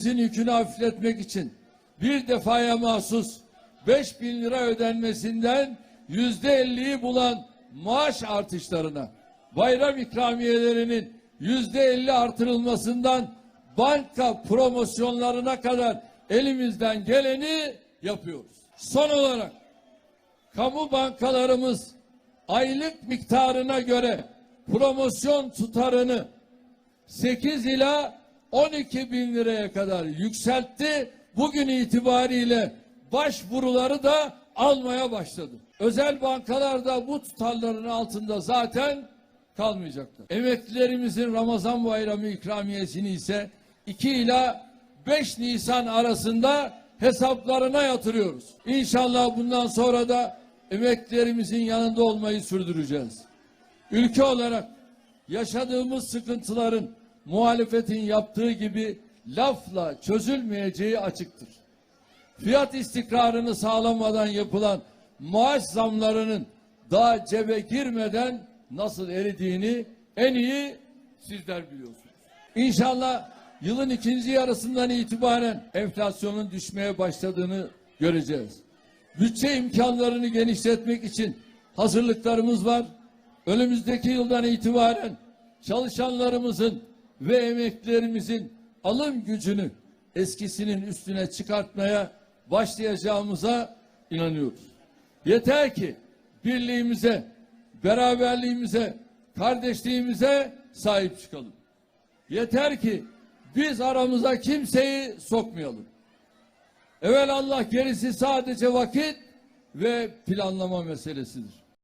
Sizin yükünü hafifletmek için bir defaya mahsus 5 bin lira ödenmesinden yüzde elliyi bulan maaş artışlarına, bayram ikramiyelerinin yüzde elli artırılmasından banka promosyonlarına kadar elimizden geleni yapıyoruz. Son olarak kamu bankalarımız aylık miktarına göre promosyon tutarını 8 ila 12 bin liraya kadar yükseltti. Bugün itibariyle başvuruları da almaya başladı. Özel bankalar da bu tutarların altında zaten kalmayacaklar. Emeklilerimizin Ramazan bayramı ikramiyesini ise 2 ila 5 Nisan arasında hesaplarına yatırıyoruz. İnşallah bundan sonra da emeklilerimizin yanında olmayı sürdüreceğiz. Ülke olarak yaşadığımız sıkıntıların muhalefetin yaptığı gibi lafla çözülmeyeceği açıktır. Fiyat istikrarını sağlamadan yapılan maaş zamlarının daha cebe girmeden nasıl eridiğini en iyi sizler biliyorsunuz. İnşallah yılın ikinci yarısından itibaren enflasyonun düşmeye başladığını göreceğiz. Bütçe imkanlarını genişletmek için hazırlıklarımız var. Önümüzdeki yıldan itibaren çalışanlarımızın ve emeklilerimizin alım gücünü eskisinin üstüne çıkartmaya başlayacağımıza inanıyoruz. Yeter ki birliğimize, beraberliğimize, kardeşliğimize sahip çıkalım. Yeter ki biz aramıza kimseyi sokmayalım. Evvel Allah gerisi sadece vakit ve planlama meselesidir.